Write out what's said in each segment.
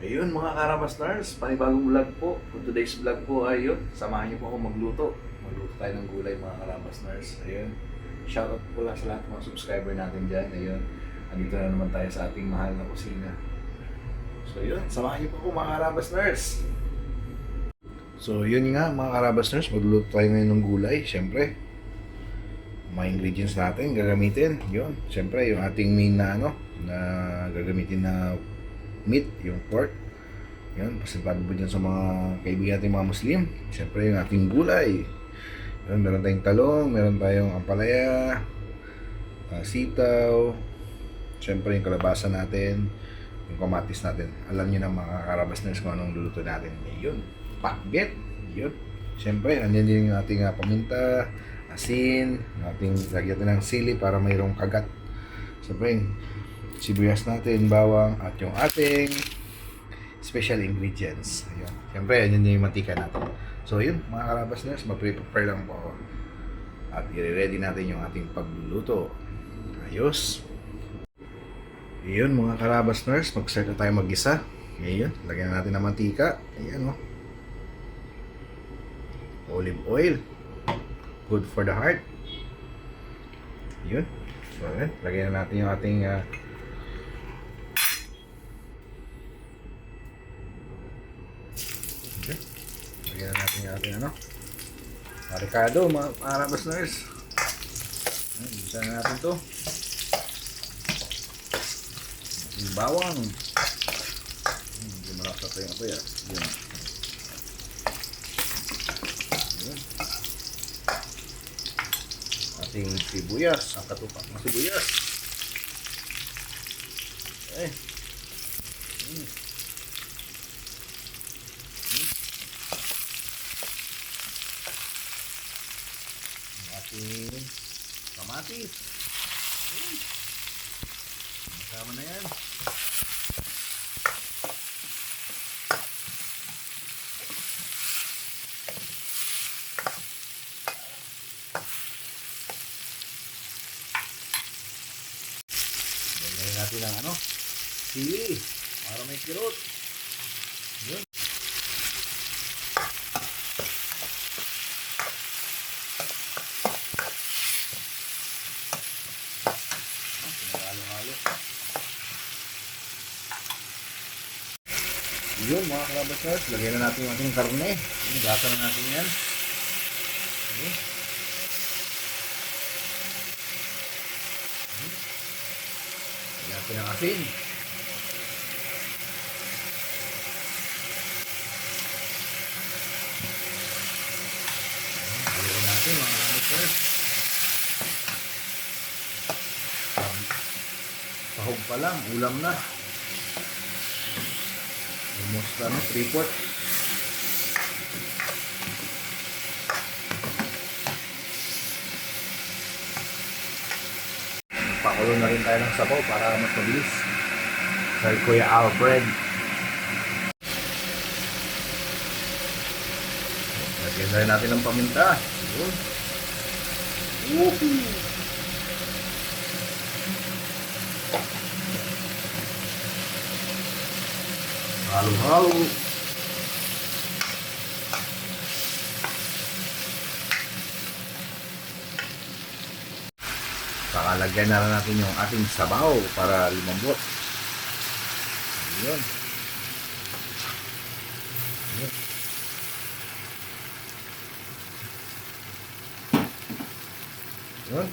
karabastars, panibagong vlog po. For today's vlog po ay yun, samahan niyo po ako magluto. Magluto tayo ng gulay mga karabastars. Ayun, shoutout po lang sa lahat mga subscriber natin dyan. Ayun, andito na naman tayo sa ating mahal na kusina. So yun, samahan niyo po ako mga karabastars. So yun nga mga karabastars, magluluto tayo ngayon ng gulay. Siyempre, mga ingredients natin gagamitin. Yun, siyempre yung ating main na ano, na gagamitin na meat, yung pork. Yun, pasipado po dyan sa mga kaibigan natin mga Muslim. Siyempre yung ating gulay. Yun, meron tayong talong, meron tayong ampalaya, ah, sitaw, siyempre yung kalabasa natin, yung kamatis natin. Alam niyo na mga karabasners kung anong luluto natin. Yun, pakbet. Yun. Siyempre, andyan din yung ating ah, paminta, asin, ating lagyan natin ng sili para mayroong kagat. Siyempre, sibuyas natin, bawang, at yung ating special ingredients. Ayun. Siyempre, yan yung mantika natin. So, yun, mga karabasners, mag-prepare lang po ako. At i-ready natin yung ating pagluluto. Ayos. Yun, mga karabasners, mag-start na tayo mag-isa. Ngayon, lagyan na natin ng mantika. Ayan, oh. Olive oil. Good for the heart. Yun. So, yun. Lagyan na natin yung ating ah, Okay. Lagyan na natin yung ating ano. Marikado, mga karabas nurse. Ayan, Bisa na natin to. Yung bawang. Hmm, Hindi malapit pa yung apoy ah. Yun. Yun. Ating sibuyas. Ang katupak na sibuyas. Eh. Hmm. Ang ating Ayan. Kasama na yan. Lagyan natin ang ano, sili para may kirot. Yun mga kalabasas, lagyan na natin yung ating karne. Yun, gasa na natin yan. Yun. Lagyan natin ang Lagyan natin mga kalabasas. Um, Sahog pa lang, ulam na. Almost ano, 3 quart. Pakulo na rin tayo ng sabaw para mas mabilis. Kay Kuya Alfred. Lagyan na rin natin ng paminta. Yun. Woohoo! Halo-halo. Pakalagyan na lang natin yung ating sabaw para lumambot. Yun. Yun. Yun.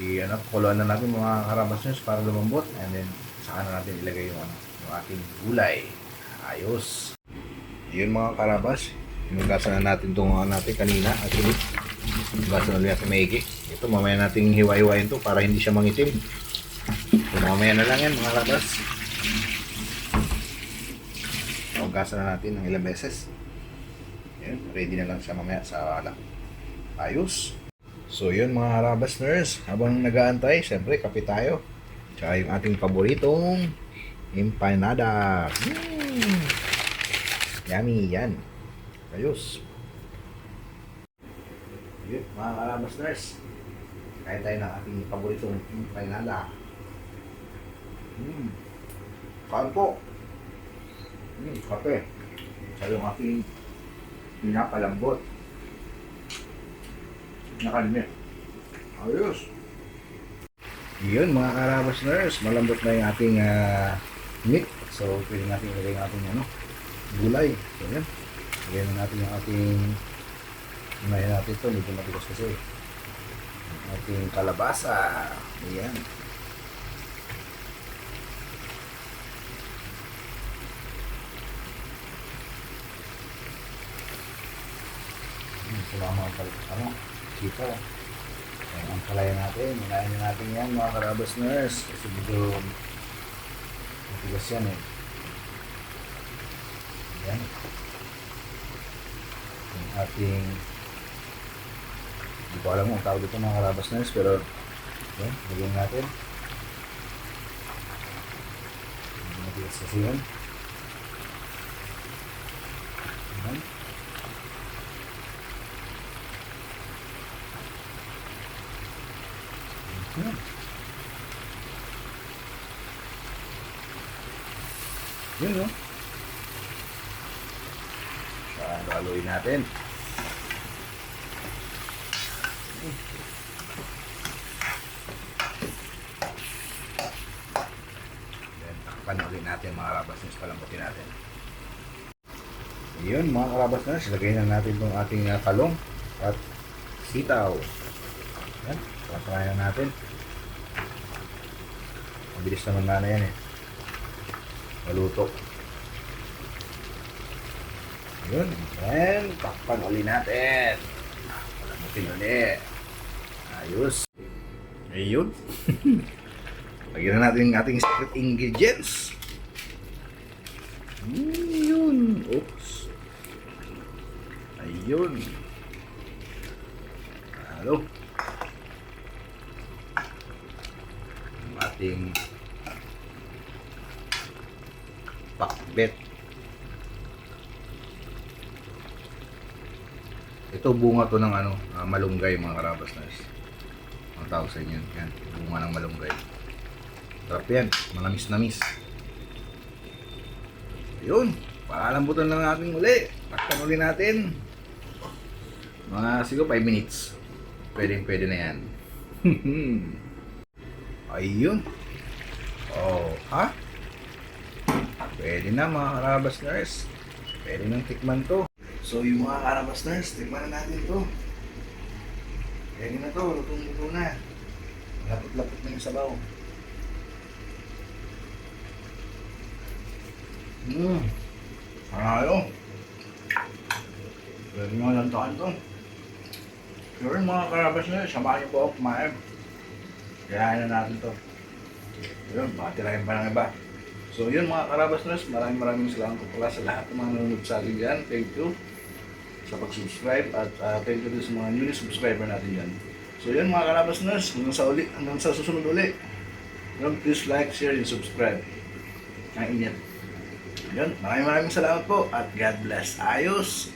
i ano, kuluan na natin mga karabasnes para lumambot and then saka na natin ilagay yung ano, yung ating gulay. Ayos. Yun mga karabas, inugasan na natin itong natin kanina actually. Inugasan na natin maigi. Ito mamaya natin hiwa-hiwain to para hindi siya mangitim. So, mamaya na lang yan mga karabas. Inugasan na natin ng ilang beses. Yun, ready na lang siya mamaya sa alak. Ayos. So yun mga harabas nurse, habang nag-aantay, syempre kape tayo. Tsaka yung ating paboritong empanada. Mm. Yummy yan. Ayos. Yun mga harabas nurse. Kain tayo ng ating paboritong empanada. Mm. Kaan po. Hmm, kape. Sa yung aking pinakalambot. Nakalmit. Ayos. Yun mga karabas nurse, malambot na yung ating ah, meat. So, pwede natin ilagay yung ating ano, gulay. So, yan. Lagyan na natin yung ating Unahin natin ito, medyo matigas kasi. Ating kalabasa. Ayan. Ayan, Sila mga pal ano. Ayan ang palaya natin. Unahin na natin yan mga karabas nurse. Kasi medyo matigas yan eh. Ayan. Yung ating hindi ko alam kung tawag dito mga karabas nurse pero ayan, lagyan natin. Matigas kasi yan. Ayan. Ayan. Yun no? Saan haluin natin? Then, panulin natin mga karabas nurse palambutin natin. Yun mga karabas nurse, lagay na natin itong ating uh, talong at sitaw. Yan, patry na natin. Mabilis naman na yan eh. Maluto. Yun, and takpan uli natin. Palamutin uli. Ayos. Ayun. Lagyan na natin yung ating secret ingredients. Mm, Yun. Oops. Ayun. Halo. Yung ating pakbet. Ito bunga to ng ano, ah, malunggay mga karabas na. Ang tawag sa inyo. Yan, bunga ng malunggay. Sarap yan, manamis namis. Yun, paalambutan lang natin uli. Takpan uli natin. Mga siguro 5 minutes. Pwede pwede na yan. Ayun. Oh, ha? Pwede na mga karabas nurse. Pwede nang tikman to. So yung mga karabas nurse, tikman na natin to. Pwede na to, lutong-luto na. Lapot-lapot na yung sabaw. Hmm. Ayos. Pwede nga lantakan to. Yung mga karabas nurse, samahan niyo po ako kumain. Kaya na natin to. Yun, baka tirahin pa ng iba. So yun mga karabas nurse, maraming maraming salamat po pala sa lahat ng mga nanonood sa akin dyan. Thank you sa pag-subscribe at uh, thank you din sa mga newly subscriber natin dyan. So yun mga karabas nurse, hanggang sa, uli, hanggang sa susunod uli. Yun, please like, share, and subscribe. Ang init. Yun, maraming maraming salamat po at God bless. Ayos!